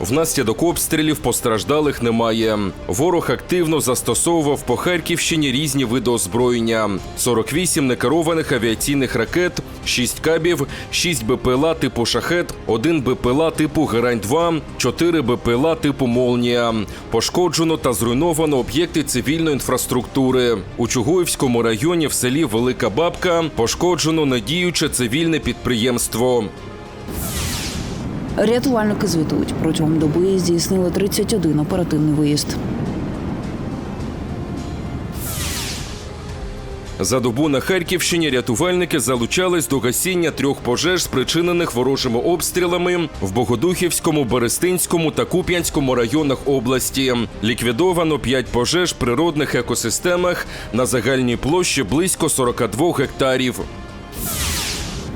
Внаслідок обстрілів постраждалих немає. Ворог активно застосовував по Харківщині різні види озброєння: 48 некерованих авіаційних ракет, 6 кабів, 6 БПЛА типу шахет, 1 БПЛА типу Герань 2 4 БПЛА типу Молнія. Пошкоджено та зруйновано об'єкти цивільної інфраструктури. У Чугуївському районі в селі Велика Бабка пошкоджено надіюче цивільне підприємство. Рятувальники звітують протягом доби здійснили 31 оперативний виїзд. За добу на Харківщині рятувальники залучались до гасіння трьох пожеж, спричинених ворожими обстрілами в Богодухівському, Берестинському та Куп'янському районах області. Ліквідовано п'ять пожеж в природних екосистемах на загальній площі близько 42 гектарів.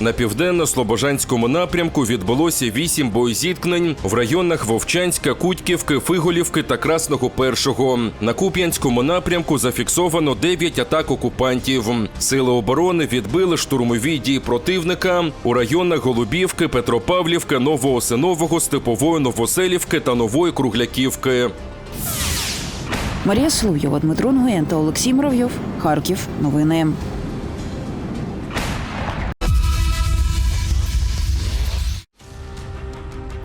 На південно-слобожанському напрямку відбулося вісім боєзіткнень в районах Вовчанська, Кутьківки, Фиголівки та Красного Першого. На Куп'янському напрямку зафіксовано 9 атак окупантів. Сили оборони відбили штурмові дії противника у районах Голубівки, Петропавлівки, Новоосинового, Степової Новоселівки та Нової Кругляківки. Марія Соловйова, Дмитро Нгуєн та Олексій Муравйов. Харків. Новини.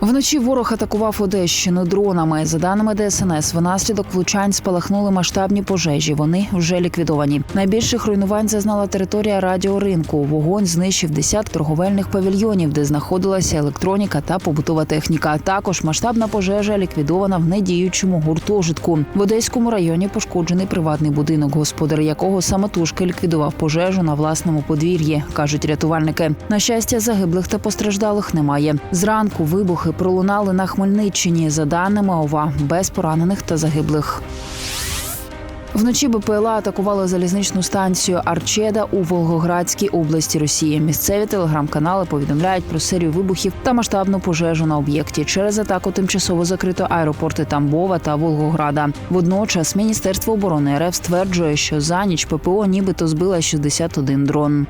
Вночі ворог атакував Одещину дронами. За даними ДСНС, внаслідок влучань спалахнули масштабні пожежі. Вони вже ліквідовані. Найбільших руйнувань зазнала територія радіоринку. Вогонь знищив десяток торговельних павільйонів, де знаходилася електроніка та побутова техніка. Також масштабна пожежа ліквідована в недіючому гуртожитку. В Одеському районі пошкоджений приватний будинок, господар якого самотужки ліквідував пожежу на власному подвір'ї, кажуть рятувальники. На щастя, загиблих та постраждалих немає. Зранку вибухи пролунали на Хмельниччині. За даними ОВА, без поранених та загиблих. Вночі БПЛА атакували залізничну станцію Арчеда у Волгоградській області Росії. Місцеві телеграм-канали повідомляють про серію вибухів та масштабну пожежу на об'єкті. Через атаку тимчасово закрито аеропорти Тамбова та Волгограда. Водночас Міністерство оборони РФ стверджує, що за ніч ППО нібито збила 61 дрон.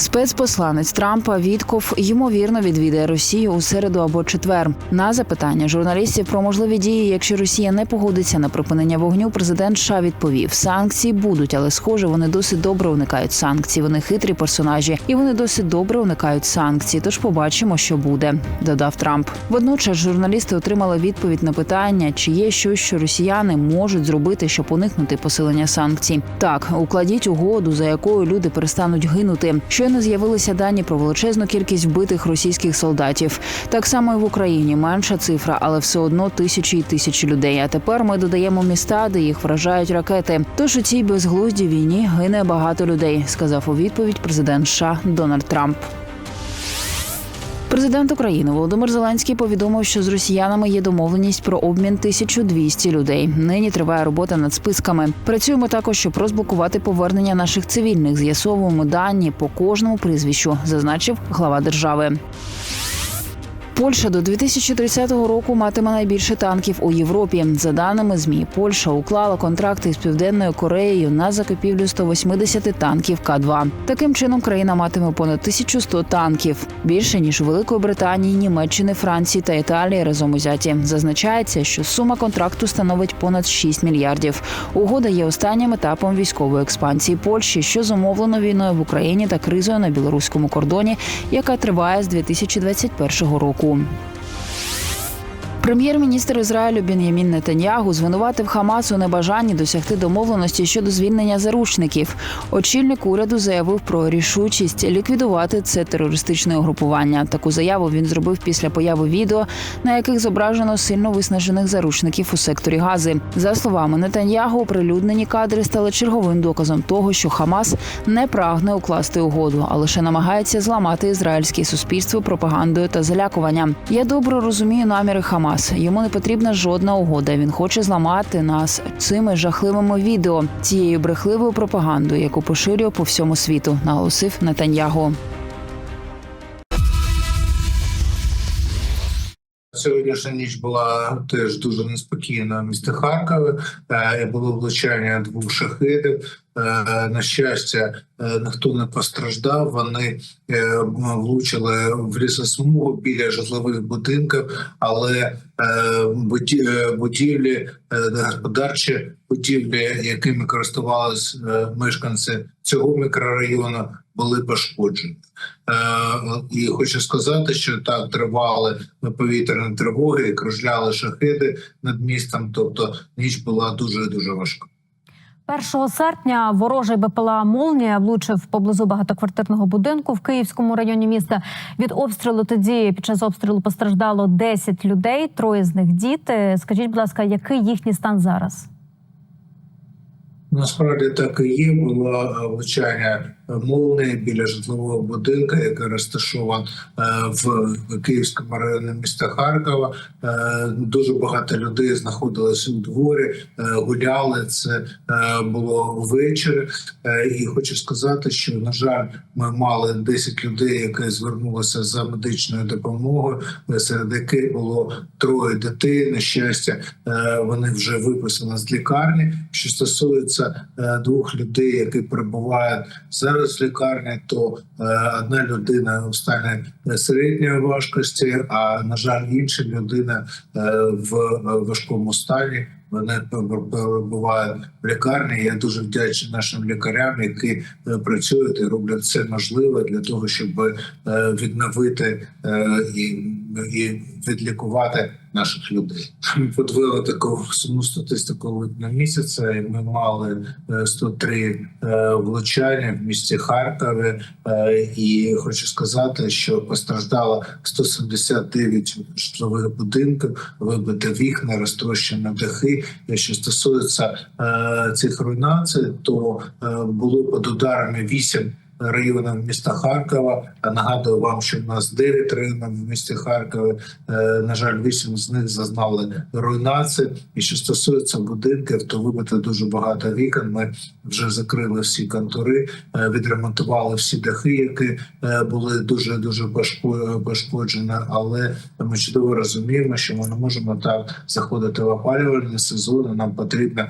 Спецпосланець Трампа Вітков ймовірно відвідає Росію у середу або четвер. На запитання журналістів про можливі дії, якщо Росія не погодиться на припинення вогню, президент США відповів: санкції будуть, але схоже, вони досить добре уникають санкцій. Вони хитрі персонажі, і вони досить добре уникають санкцій. Тож побачимо, що буде. Додав Трамп. Водночас журналісти отримали відповідь на питання, чи є щось, що росіяни можуть зробити, щоб уникнути посилення санкцій. Так, укладіть угоду, за якою люди перестануть гинути. Щойно з'явилися дані про величезну кількість вбитих російських солдатів. Так само і в Україні менша цифра, але все одно тисячі і тисячі людей. А тепер ми додаємо міста, де їх вражають ракети. Тож у цій безглуздій війні гине багато людей, сказав у відповідь президент США Дональд Трамп. Президент України Володимир Зеленський повідомив, що з росіянами є домовленість про обмін 1200 людей. Нині триває робота над списками. Працюємо також, щоб розблокувати повернення наших цивільних. З'ясовуємо дані по кожному прізвищу, зазначив глава держави. Польща до 2030 року матиме найбільше танків у Європі. За даними змі, Польща уклала контракти з південною Кореєю на закупівлю 180 танків К-2. Таким чином країна матиме понад 1100 танків більше ніж у Великої Британії, Німеччини, Франції та Італії разом узяті. Зазначається, що сума контракту становить понад 6 мільярдів. Угода є останнім етапом військової експансії Польщі, що зумовлено війною в Україні та кризою на білоруському кордоні, яка триває з 2021 року. Mikrofon. Прем'єр-міністр Ізраїлю Бен'ямін Нетаньягу звинуватив Хамас у небажанні досягти домовленості щодо звільнення заручників. Очільник уряду заявив про рішучість ліквідувати це терористичне угрупування. Таку заяву він зробив після появи відео, на яких зображено сильно виснажених заручників у секторі Гази. За словами Нетаньягу, оприлюднені кадри стали черговим доказом того, що Хамас не прагне укласти угоду, а лише намагається зламати ізраїльське суспільство пропагандою та залякуванням. Я добре розумію наміри Хамас нас. Йому не потрібна жодна угода. Він хоче зламати нас цими жахливими відео, цією брехливою пропагандою, яку поширює по всьому світу, наголосив Натаньяго. Сьогоднішня ніч була теж дуже неспокійна в місті Харкові. Е, було влучання двох шахидів. Е, На щастя, е, ніхто не постраждав. Вони е, влучили в лісосмугу біля житлових будинків, але буді- будівлі, господарчі будівлі, якими користувалися е, мешканці цього мікрорайону, були пошкоджені. І хочу сказати, що так тривали повітряні тривоги, і кружляли шахиди над містом. Тобто ніч була дуже дуже важка. 1 серпня ворожий БПЛА Молнія влучив поблизу багатоквартирного будинку в Київському районі міста. Від обстрілу тоді під час обстрілу постраждало 10 людей, троє з них діти. Скажіть, будь ласка, який їхній стан зараз? Насправді так і є. Було влучання молнії біля житлового будинку, який розташований е, в Київському районі міста Харкова. Е, Дуже багато людей знаходилися у дворі, е, гуляли. Це було ввечері. І хочу сказати, що на жаль, ми мали 10 людей, які звернулися за медичною допомогою, серед яких було троє дітей. На щастя, вони вже виписані з лікарні. Що стосується двох людей, які перебувають зараз в лікарні, то е, одна людина в стані середньої важкості, а на жаль, інша людина е, в е, важкому стані. Вони перебувають в лікарні. Я дуже вдячний нашим лікарям, які працюють і роблять все можливе для того, щоб відновити і відлікувати наших людей. Ми подвели таку сумну статистику на місяця. і Ми мали е, 103 е, влучання в місті Харкові. Е, І хочу сказати, що постраждало 179 житлових будинків, вибите вікна, розтрощені дахи. Що стосується е, цих руйнацій, то е, було під ударами 8 районів міста Харкова. Нагадую вам, що в нас 9 районів в місті Харкові. Е, На жаль, 8 з них зазнали руйнації. І що стосується будинків, то вибито дуже багато вікон. Ми вже закрили всі контури, е, відремонтували всі дахи, які е, були дуже дуже пошкоджені. Але ми чудово розуміємо, що ми не можемо так заходити в опалювальний сезон. Нам потрібно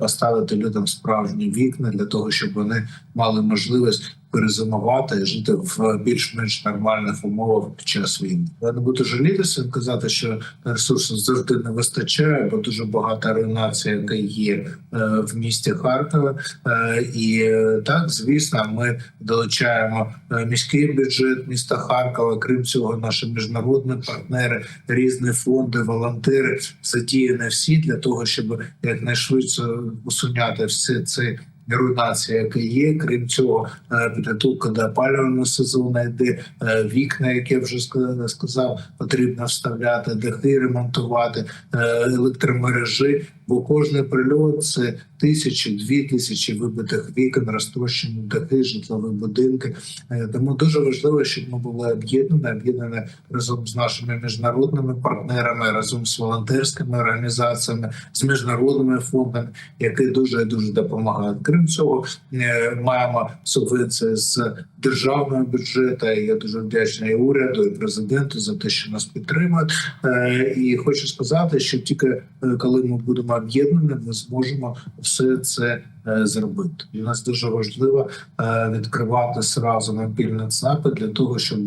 поставити людям справжні вікна для того, щоб вони мали можливість перезимувати і жити в більш-менш нормальних умовах під час війни. Я не буду жалітися казати, що ресурсів завжди не вистачає, бо дуже багато руйнацій, яка є е, в місті Харкові. Е, І е, так, звісно, ми долучаємо е, міський бюджет міста Харкова. Крім цього, наші міжнародні партнери, різні фонди, волонтери задіяні всі для того, щоб якнайшвидше усуняти все це. Руйнація, яка є, крім цього, е, підготовка до опалювального сезону йде е, вікна, як я вже ска- сказав, потрібно вставляти, дахи ремонтувати, е, електромережі. Бо кожний прильот це тисячі, дві тисячі вибитих вікон, розтрощені дахи, житлові будинки. Е, Тому дуже важливо, щоб ми були об'єднані, об'єднані разом з нашими міжнародними партнерами, разом з волонтерськими організаціями, з міжнародними фондами, які дуже дуже допомагають. Крім цього, е, маємо субвенції з державного бюджету. Я дуже вдячний і уряду і президенту за те, що нас підтримують. Е, І хочу сказати, що тільки коли ми будемо об'єднані, ми зможемо все це зробити. І нас дуже важливо е, відкривати сразу мобільні ЦНАПи для того, щоб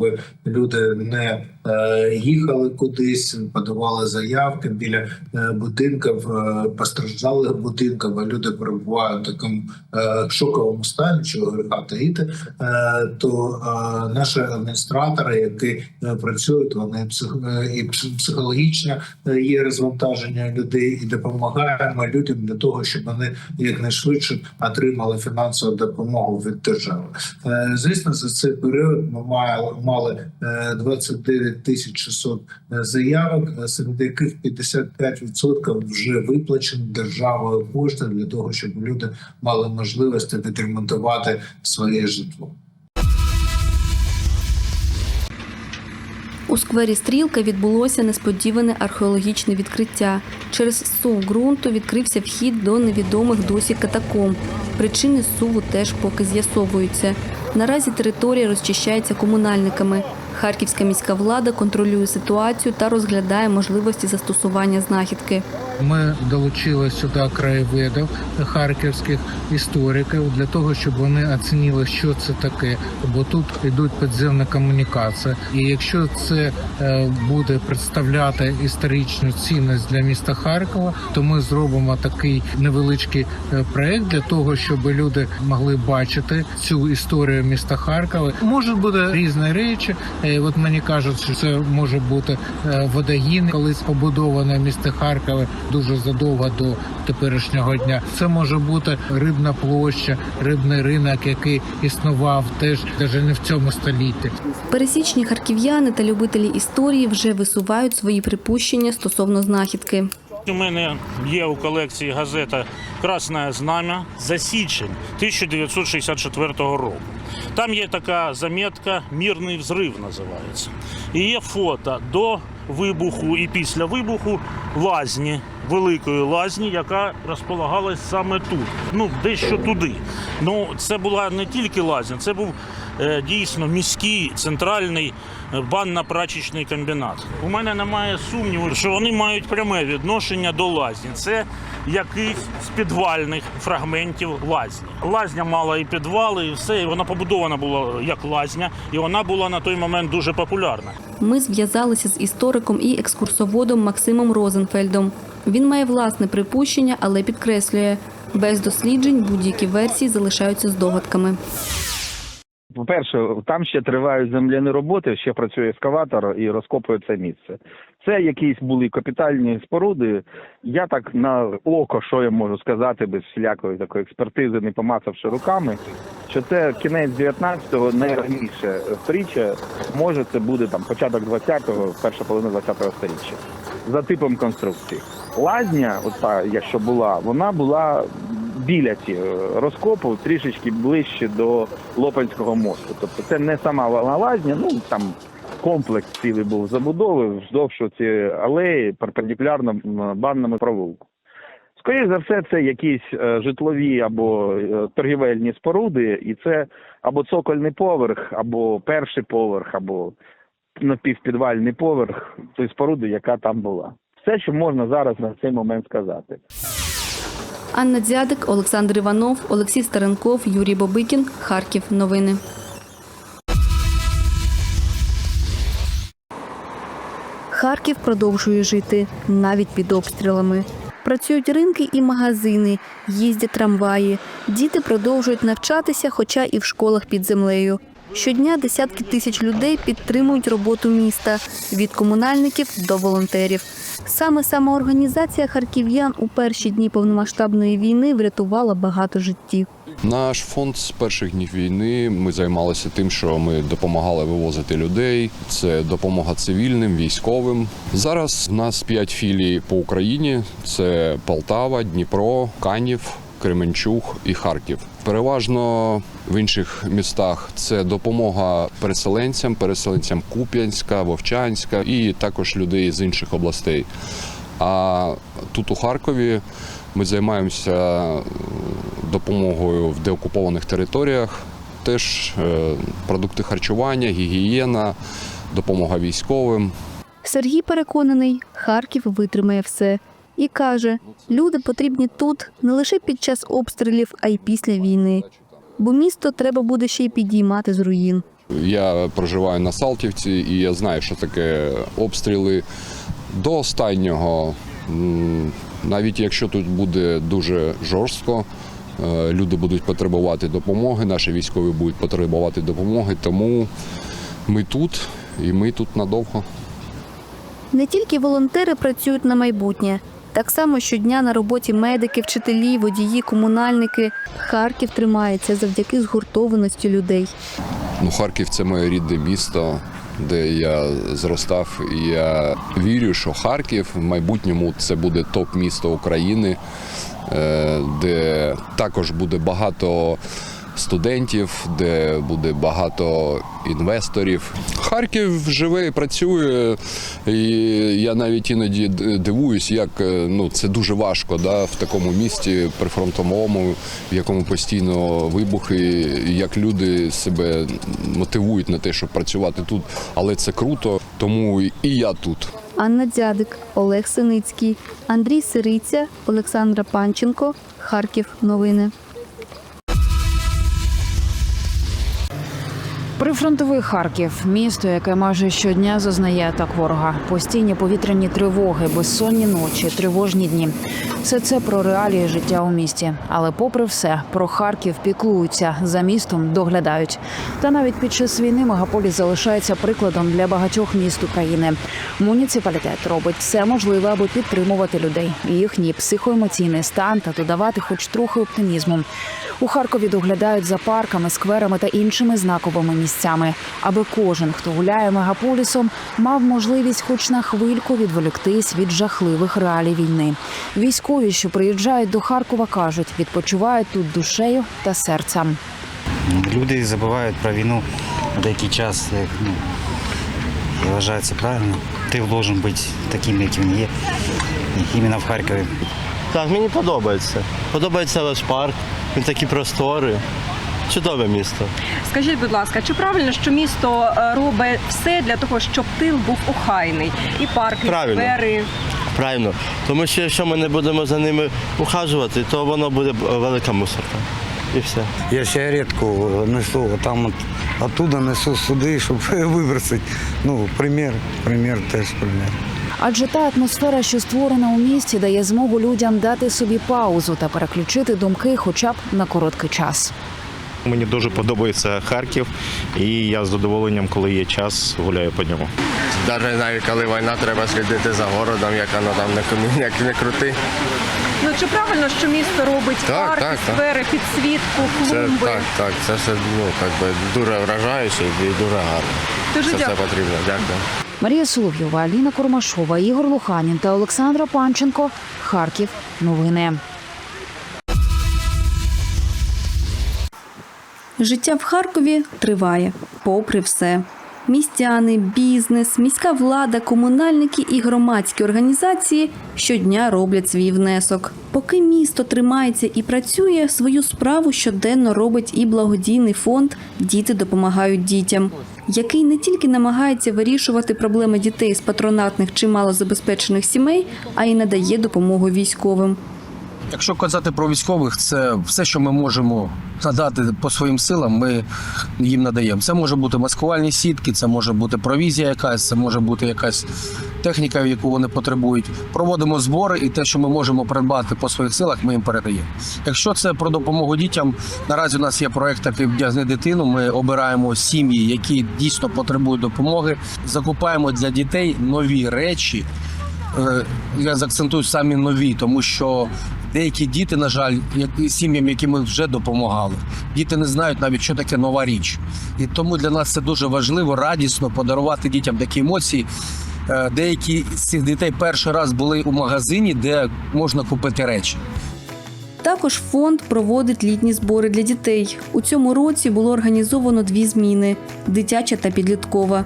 люди не е, їхали кудись, подавали заявки біля е, будинків, е, постраждалих будинків. А люди перебувають в такому е, шоковому стані, чого гріха таїти. Е, то е, наші адміністратори, які е, працюють, вони е, і пс- психологічно е, є розвантаження людей і допомагаємо людям для того, щоб вони якнайшвидше отримали фінансову допомогу від держави. Е, Звісно, за цей період ми мали, мали е, 29 тисяч 600 заявок, е, серед яких 55% вже виплачені державою кошти для того, щоб люди мали можливість відремонтувати своє житло. У сквері Стрілка відбулося несподіване археологічне відкриття. Через сув ґрунту відкрився вхід до невідомих досі катакомб. Причини суву теж поки з'ясовуються. Наразі територія розчищається комунальниками. Харківська міська влада контролює ситуацію та розглядає можливості застосування знахідки. Ми долучили сюди краєвидів харківських істориків для того, щоб вони оцінили, що це таке, бо тут йдуть підземні комунікації. І якщо це е, буде представляти історичну цінність для міста Харкова, то ми зробимо такий невеличкий е, проект для того, щоб люди могли бачити цю історію міста Харкова. Можуть бути різні речі. Е, От мені кажуть, що це може бути водогін, колись побудоване місто Харкове дуже задовго до теперішнього дня. Це може бути рибна площа, рибний ринок, який існував теж навіть не в цьому столітті. Пересічні харків'яни та любителі історії вже висувають свої припущення стосовно знахідки. У мене є у колекції газета Красне знам'я за січень 1964 року. Там є така замітка Мірний взрив називається. І є фото до вибуху і після вибуху лазні, великої лазні, яка розполагалась саме тут. Ну, дещо туди. Ну, це була не тільки лазня, це був дійсно міський центральний е, банно-прачечний комбінат. У мене немає сумніву, що вони мають пряме відношення до лазні. Це якийсь з підвальних фрагментів лазні. Лазня мала і підвали, і все. І вона побудована була як лазня, і вона була на той момент дуже популярна. Ми зв'язалися з істориком і екскурсоводом Максимом Розенфельдом. Він має власне припущення, але підкреслює, без досліджень будь-які версії залишаються здогадками. По-перше, там ще тривають земляні роботи, ще працює ескаватор і розкопує це місце. Це якісь були капітальні споруди. Я так на око, що я можу сказати, без всілякої такої експертизи, не помацавши руками, що це кінець 19-го, найраніше сторіччя, може це буде там початок 20-го, перша половина 20-го сторіччя. За типом конструкції. Лазня, от якщо була, вона була біля цього розкопу, трішечки ближче до Лопанського мосту. Тобто це не сама лазня, ну там комплекс цілий був забудови вздовж цієї алеї перпендикулярно банному провулку. Скоріше за все, це якісь е, житлові або е, торгівельні споруди, і це або цокольний поверх, або перший поверх, або напівпідвальний поверх тої споруди, яка там була. Все, що можна зараз на цей момент сказати. Анна Дзядик, Олександр Іванов, Олексій Старенков, Юрій Бобикін. Харків. Новини. Харків продовжує жити навіть під обстрілами. Працюють ринки і магазини, їздять трамваї. Діти продовжують навчатися, хоча і в школах під землею. Щодня десятки тисяч людей підтримують роботу міста від комунальників до волонтерів. Саме самоорганізація харків'ян у перші дні повномасштабної війни врятувала багато життів. Наш фонд з перших днів війни ми займалися тим, що ми допомагали вивозити людей. Це допомога цивільним, військовим. Зараз в нас п'ять філій по Україні: це Полтава, Дніпро, Канів. Кременчуг і Харків. Переважно в інших містах це допомога переселенцям, переселенцям Куп'янська, Вовчанська і також людей з інших областей. А тут у Харкові ми займаємося допомогою в деокупованих територіях. Теж е, продукти харчування, гігієна, допомога військовим. Сергій переконаний, Харків витримає все. І каже, люди потрібні тут не лише під час обстрілів, а й після війни. Бо місто треба буде ще й підіймати з руїн. Я проживаю на Салтівці і я знаю, що таке обстріли до останнього. Навіть якщо тут буде дуже жорстко, е, люди будуть потребувати допомоги, наші військові будуть потребувати допомоги, тому ми тут і ми тут надовго. Не тільки волонтери працюють на майбутнє. Так само щодня на роботі медики, вчителі, водії, комунальники. Харків тримається завдяки згуртованості людей. Ну, Харків це моє рідне місто, де я зростав. І я вірю, що Харків в майбутньому це буде топ-місто України, е, де також буде багато студентів, де буде багато інвесторів. Харків живе і працює, і я навіть іноді дивуюсь, як е, ну це дуже важко да, в такому місті прифронтовому, в якому постійно вибухи, як люди себе мотивують на те, щоб працювати тут. Але це круто, тому і я тут. Анна Дзядик, Олег Синицький, Андрій Сириця, Олександра Панченко, Харків. Новини. Прифронтовий Харків місто, яке майже щодня зазнає атак ворога, постійні повітряні тривоги, безсонні ночі, тривожні дні. Все це про реалії життя у місті. Але, попри все, про Харків піклуються за містом, доглядають. Та навіть під час війни мегаполіс залишається прикладом для багатьох міст України. Муніципалітет робить все можливе, аби підтримувати людей, їхній психоемоційний стан та додавати хоч трохи оптимізму. У Харкові доглядають за парками, скверами та іншими знаковими місцями, аби кожен, хто гуляє мегаполісом, мав можливість хоч на хвильку відволіктись від жахливих реалій війни. Військові, що приїжджають до Харкова, кажуть, відпочивають тут душею та серцем. Люди забувають про війну на деякий час. Як, ну, я вважаю це правильно. Ти должен бути таким, як він є. Іменно в Харкові. Так, мені подобається. Подобається ваш парк, він такі простори. Чудове місто. Скажіть, будь ласка, чи правильно, що місто е, робить все для того, щоб тил був охайний? І парки, і Правильно. сквери. Правильно. Тому що якщо ми не будемо за ними ухажувати, то воно буде велика мусорка. І все. Я ще рідко несу, а там от, оттуда несу сюди, щоб вибросити. Ну, примір, примір теж примір. Адже та атмосфера, що створена у місті, дає змогу людям дати собі паузу та переключити думки, хоча б на короткий час. Мені дуже подобається Харків, і я з задоволенням, коли є час, гуляю по ньому. Навіть навіть коли війна, треба слідити за городом, як воно там не, як не крути. Ну чи правильно, що місто робить Так, парки, так, так. підсвітку, клумби? так. так, Це все ну, так би, дуже вражаюче і дуже гарно. Дуже Це все потрібно. Дякую. Марія Соловйова, Аліна Курмашова, Ігор Луханін та Олександра Панченко. Харків. Новини. Життя в Харкові триває, попри все. Містяни, бізнес, міська влада, комунальники і громадські організації щодня роблять свій внесок. Поки місто тримається і працює, свою справу щоденно робить і благодійний фонд Діти допомагають дітям, який не тільки намагається вирішувати проблеми дітей з патронатних чи малозабезпечених сімей, а й надає допомогу військовим. Якщо казати про військових, це все, що ми можемо надати по своїм силам, ми їм надаємо. Це може бути маскувальні сітки, це може бути провізія якась, це може бути якась техніка, яку вони потребують. Проводимо збори, і те, що ми можемо придбати по своїх силах, ми їм передаємо. Якщо це про допомогу дітям, наразі у нас є проект такий «Вдягни дитину. Ми обираємо сім'ї, які дійсно потребують допомоги, закупаємо для дітей нові речі. Е, я заакцентую самі нові, тому що деякі діти, на жаль, сім'ям, яким ми вже допомагали, діти не знають навіть, що таке нова річ. І тому для нас це дуже важливо, радісно подарувати дітям такі емоції. Е, Деякі з цих дітей перший раз були у магазині, де можна купити речі. Також фонд проводить літні збори для дітей. У цьому році було організовано дві зміни: дитяча та підліткова.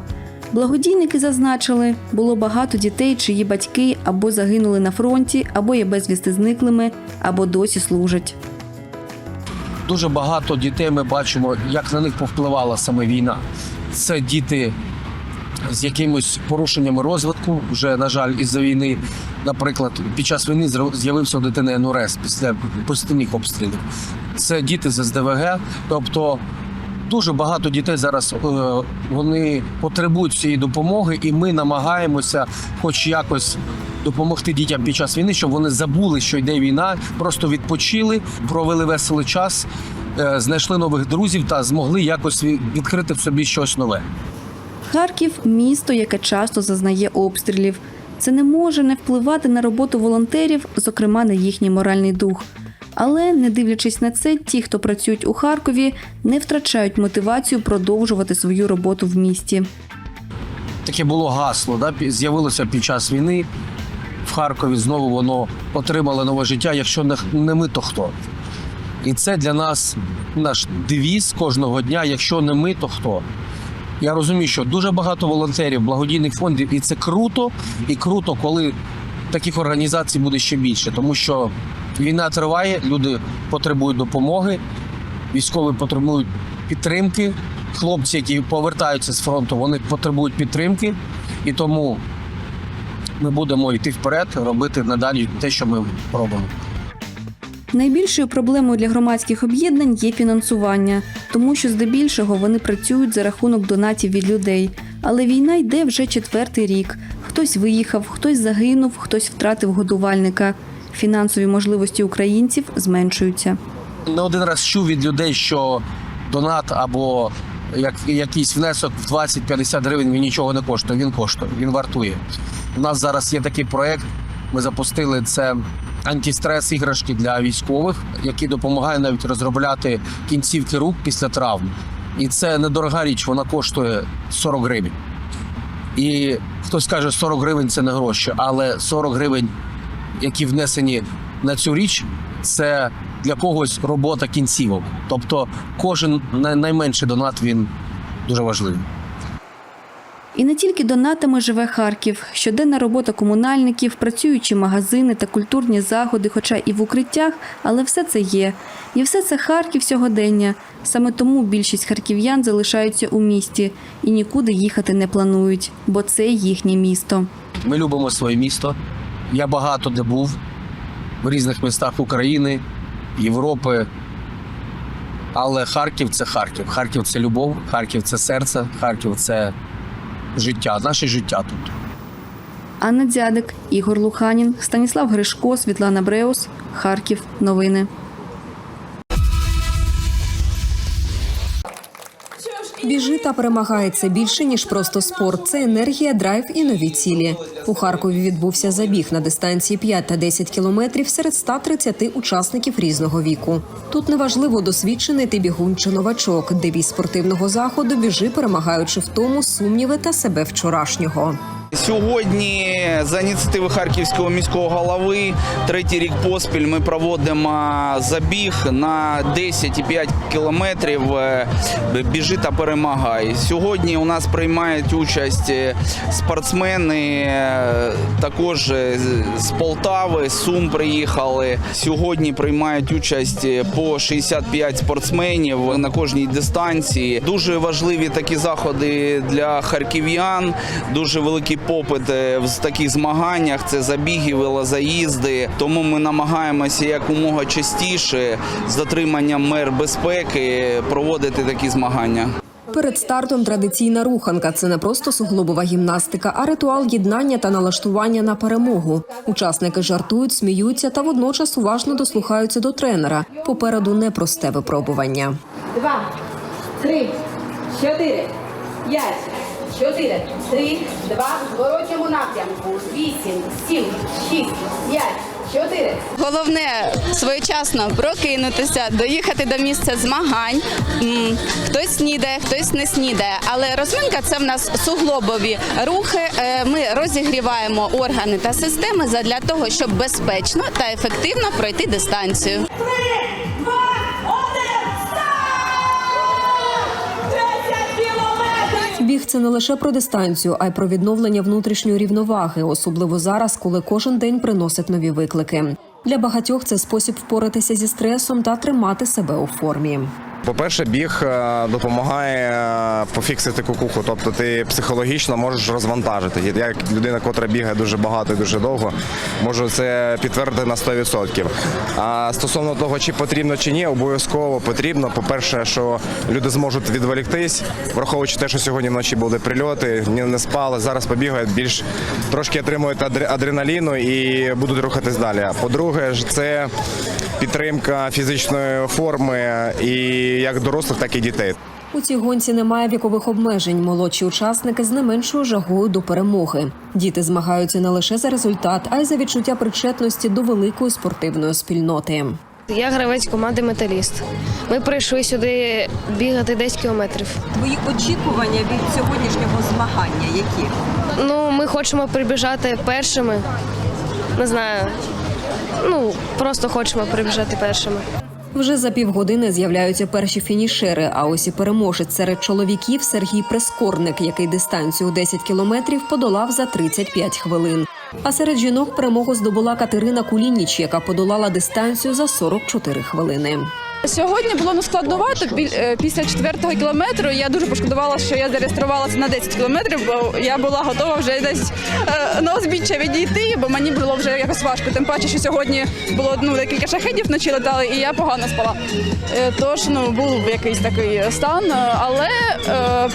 Благодійники зазначили, було багато дітей, чиї батьки або загинули на фронті, або є безвісти зниклими, або досі служать. Дуже багато дітей ми бачимо, як на них повпливала саме війна. Це діти з якимось порушеннями розвитку, вже, на жаль, із-за війни. Наприклад, під час війни з'явився у дитини НУРЕС після постійних обстрілів. Це діти з СДВГ, тобто дуже багато дітей зараз е, вони потребують цієї допомоги, і ми намагаємося, хоч якось. Допомогти дітям під час війни, щоб вони забули, що йде війна, просто відпочили, провели веселий час, е, знайшли нових друзів та змогли якось відкрити в собі щось нове. Харків місто, яке часто зазнає обстрілів. Це не може не впливати на роботу волонтерів, зокрема на їхній моральний дух. Але, не дивлячись на це, ті, хто працюють у Харкові, не втрачають мотивацію продовжувати свою роботу в місті. Таке було гасло, да? з'явилося під час війни в Харкові. Знову воно отримало нове життя. Якщо не, не ми, то хто? І це для нас наш девіз кожного дня. Якщо не ми, то хто? Я розумію, що дуже багато волонтерів, благодійних фондів, і це круто, і круто, коли таких організацій буде ще більше, тому що війна триває, люди потребують допомоги, військові потребують підтримки. Хлопці, які повертаються з фронту, вони потребують підтримки, і тому ми будемо йти вперед, робити надалі те, що ми робимо. Найбільшою проблемою для громадських об'єднань є фінансування, тому що здебільшого вони працюють за рахунок донатів від людей. Але війна йде вже четвертий рік. Хтось виїхав, хтось загинув, хтось втратив годувальника. Фінансові можливості українців зменшуються. Не один раз чув від людей, що донат або як, якийсь внесок в 20-50 гривень він нічого не коштує. Він коштує, він вартує. У нас зараз є такий проект. Ми запустили це антистрес іграшки для військових, які допомагають навіть розробляти кінцівки рук після травм. І це недорога річ, вона коштує 40 гривень. І хтось каже, 40 гривень це не гроші, але 40 гривень, які внесені на цю річ, це для когось робота кінцівок. Тобто кожен найменший донат він дуже важливий. І не тільки донатами живе Харків. Щоденна робота комунальників, працюючі магазини та культурні заходи, хоча і в укриттях, але все це є. І все це Харків сьогодення. Саме тому більшість харків'ян залишаються у місті і нікуди їхати не планують, бо це їхнє місто. Ми любимо своє місто. Я багато де був в різних містах України, Європи. Але Харків це Харків. Харків це любов, Харків це серце, Харків це життя, наше життя тут. Анна Дзядик, Ігор Луханін, Станіслав Гришко, Світлана Бреус, Харків. Новини. Біжи та перемагає це більше ніж просто спорт. Це енергія, драйв і нові цілі. У Харкові відбувся забіг на дистанції 5 та 10 кілометрів серед 130 учасників різного віку. Тут неважливо досвідчений ти бігун чи новачок. Девіз спортивного заходу біжи, перемагаючи в тому сумніви та себе вчорашнього. Сьогодні за ініціативи харківського міського голови третій рік поспіль ми проводимо забіг на 10,5 кілометрів. е, Біжи та перемагай. Сьогодні у нас приймають участь е, спортсмени е, також з- Полтави, з Сум приїхали. Сьогодні приймають участь по 65 спортсменів на кожній дистанції. Дуже важливі такі заходи для харків'ян. Дуже великий попит е, в таких змаганнях. Це забіги, велозаїзди. Тому ми намагаємося якомога частіше з дотриманням мер безпеки проводити такі змагання. Перед стартом традиційна руханка це не просто суглобова гімнастика, а ритуал єднання та налаштування на перемогу. Учасники жартують, сміються та водночас уважно дослухаються до тренера. Попереду непросте випробування. Два, три, чотири, п'ять, чотири, три, два, в зворотньому напрямку. Вісім, сім, шість, п'ять, чотири. Головне своєчасно прокинутися, доїхати до місця змагань. М, Хтось снідає, хтось не снідає. Але розминка це в нас суглобові рухи. Е, Ми розігріваємо органи та системи задля того, щоб безпечно та ефективно пройти дистанцію. Біг це не лише про дистанцію, а й про відновлення внутрішньої рівноваги, особливо зараз, коли кожен день приносить нові виклики. Для багатьох це спосіб впоратися зі стресом та тримати себе у формі. По-перше, біг е, допомагає е, пофіксити кукуху, тобто ти психологічно можеш розвантажити. Я як людина, котра бігає дуже багато і дуже довго, можу це підтвердити на 100%. А стосовно того, чи потрібно чи ні, обов'язково потрібно. По-перше, що люди зможуть відволіктись, враховуючи те, що сьогодні вночі були прильоти, не спали. Зараз побігають більш трошки отримують адреналіну і будуть рухатись далі. По-друге, це підтримка фізичної форми і як дорослих, так і дітей. У цій гонці немає вікових обмежень. Молодші учасники з не меншою жагою до перемоги. Діти змагаються не лише за результат, а й за відчуття причетності до великої спортивної спільноти. Я гравець команди Металіст. Ми прийшли сюди бігати 10 кілометрів. Твої очікування від сьогоднішнього змагання які? Ну, ми хочемо прибіжати першими. Не знаю. Ну, просто хочемо прибіжати першими. Вже за півгодини з'являються перші фінішери. А ось і переможець серед чоловіків Сергій Прескорник, який дистанцію у 10 кілометрів подолав за 35 хвилин. А серед жінок перемогу здобула Катерина Кулініч, яка подолала дистанцію за 44 хвилини. Сьогодні було складновато. Е, Після четвертого кілометру я дуже пошкодувала, що я зареєструвалася на 10 кілометрів, бо я була готова вже десь е, на узбіччя відійти, бо мені було вже якось важко. Тим паче, що сьогодні було ну, декілька шахедів вночі летали, і я погано спала. Е, Тож ну, був якийсь такий стан. Але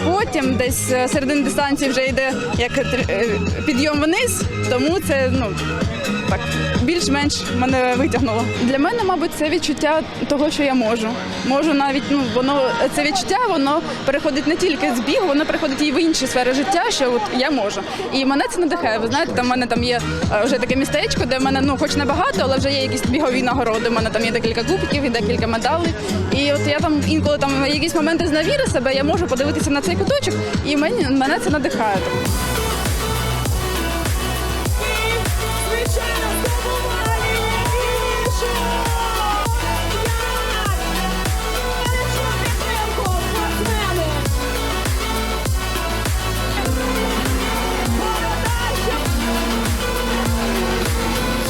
потім десь середини дистанції вже йде як підйом вниз, тому це ну. Так, більш-менш мене витягнуло. Для мене, мабуть, це відчуття того, що я можу. Можу навіть ну воно це відчуття, воно переходить не тільки з бігу, воно переходить і в інші сфери життя, що от я можу. І мене це надихає. Ви знаєте, там в мене там є е, вже таке містечко, де в мене ну хоч не багато, але вже є якісь бігові нагороди. У мене там є декілька кубків і декілька медалей. І от я там інколи там якісь моменти зневіри себе, я можу подивитися на цей куточок, і мені мене це надихає.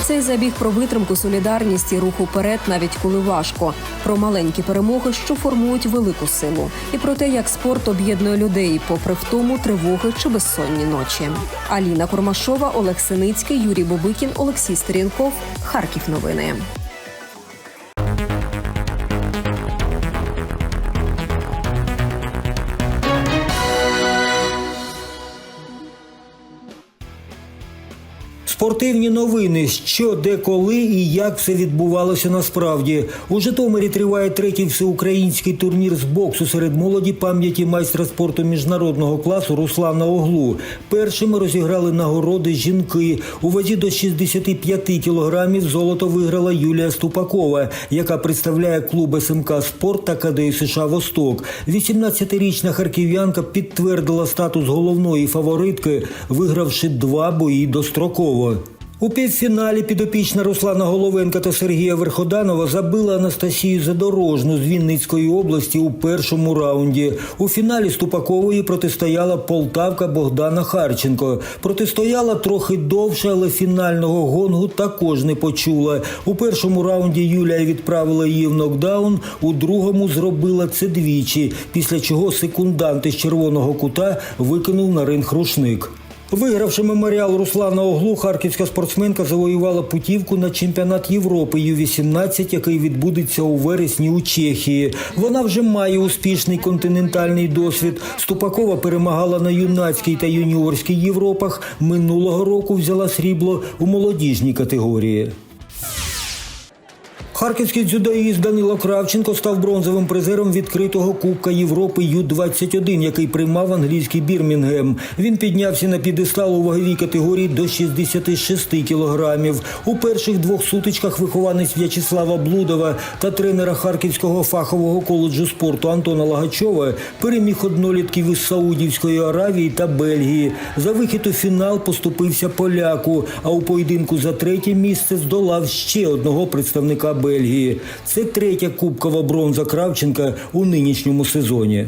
Цей забіг про витримку, солідарність і рух уперед, навіть коли важко, про маленькі перемоги, що формують велику силу, і про те, як спорт об'єднує людей, попри втому, тривоги чи безсонні ночі. Аліна Кормашова, Олег Синицький, Юрій Бобикін, Олексій Сторінков. Харків. Новини. Спортивні новини, що де коли і як все відбувалося насправді. У Житомирі триває третій всеукраїнський турнір з боксу серед молоді пам'яті майстра спорту міжнародного класу Руслана Оглу. Першими розіграли нагороди жінки. У вазі до 65 кілограмів золото виграла Юлія Ступакова, яка представляє клуб СМК Спорт та КДІ США Восток. 18-річна харків'янка підтвердила статус головної фаворитки, вигравши два бої достроково. У півфіналі підопічна Руслана Головенка та Сергія Верходанова забила Анастасію Задорожну з Вінницької області у першому раунді. У фіналі Ступакової протистояла полтавка Богдана Харченко. Протистояла трохи довше, але фінального гонгу також не почула. У першому раунді Юлія відправила її в нокдаун, у другому зробила це двічі, після чого секундант із червоного кута викинув на ринг рушник. Вигравши меморіал Руслана Оглу, харківська спортсменка завоювала путівку на чемпіонат Європи Ю-18, який відбудеться у вересні у Чехії. Вона вже має успішний континентальний досвід. Ступакова перемагала на юнацькій та юніорській Європах. Минулого року взяла срібло у молодіжній категорії. Харківський дзюдоїст Данило Кравченко став бронзовим призером відкритого Кубка Європи Ю-21, який приймав англійський Бірмінгем. Він піднявся на підестал у ваговій категорії до 66 кілограмів. У перших двох сутичках вихованець В'ячеслава Блудова та тренера Харківського фахового коледжу спорту Антона Лагачова переміг однолітків із Саудівської Аравії та Бельгії. За вихід у фінал поступився поляку, а у поєдинку за третє місце здолав ще одного представника Бельгії. Це третя кубкова бронза Кравченка у нинішньому сезоні.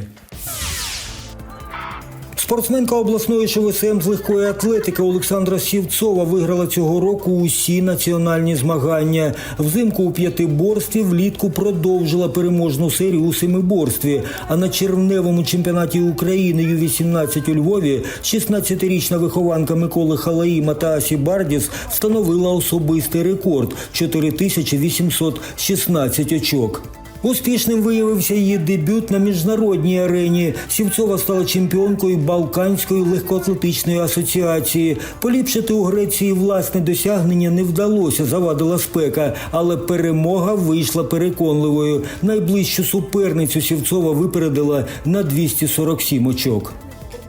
Спортсменка обласної ШВСМ з легкої атлетики Олександра Сівцова виграла цього року усі національні змагання. Взимку у п'ятиборстві влітку продовжила переможну серію у семиборстві. А на червневому чемпіонаті України Ю-18 у Львові 16-річна вихованка Миколи Халаїма та Асі Бардіс встановила особистий рекорд 4816 очок. Успішним виявився її дебют на міжнародній арені. Сівцова стала чемпіонкою Балканської легкоатлетичної асоціації. Поліпшити у Греції власне досягнення не вдалося, завадила спека, але перемога вийшла переконливою. Найближчу суперницю Сівцова випередила на 247 очок.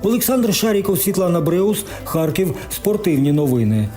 Олександр Шаріков, Світлана Бреус, Харків. Спортивні новини.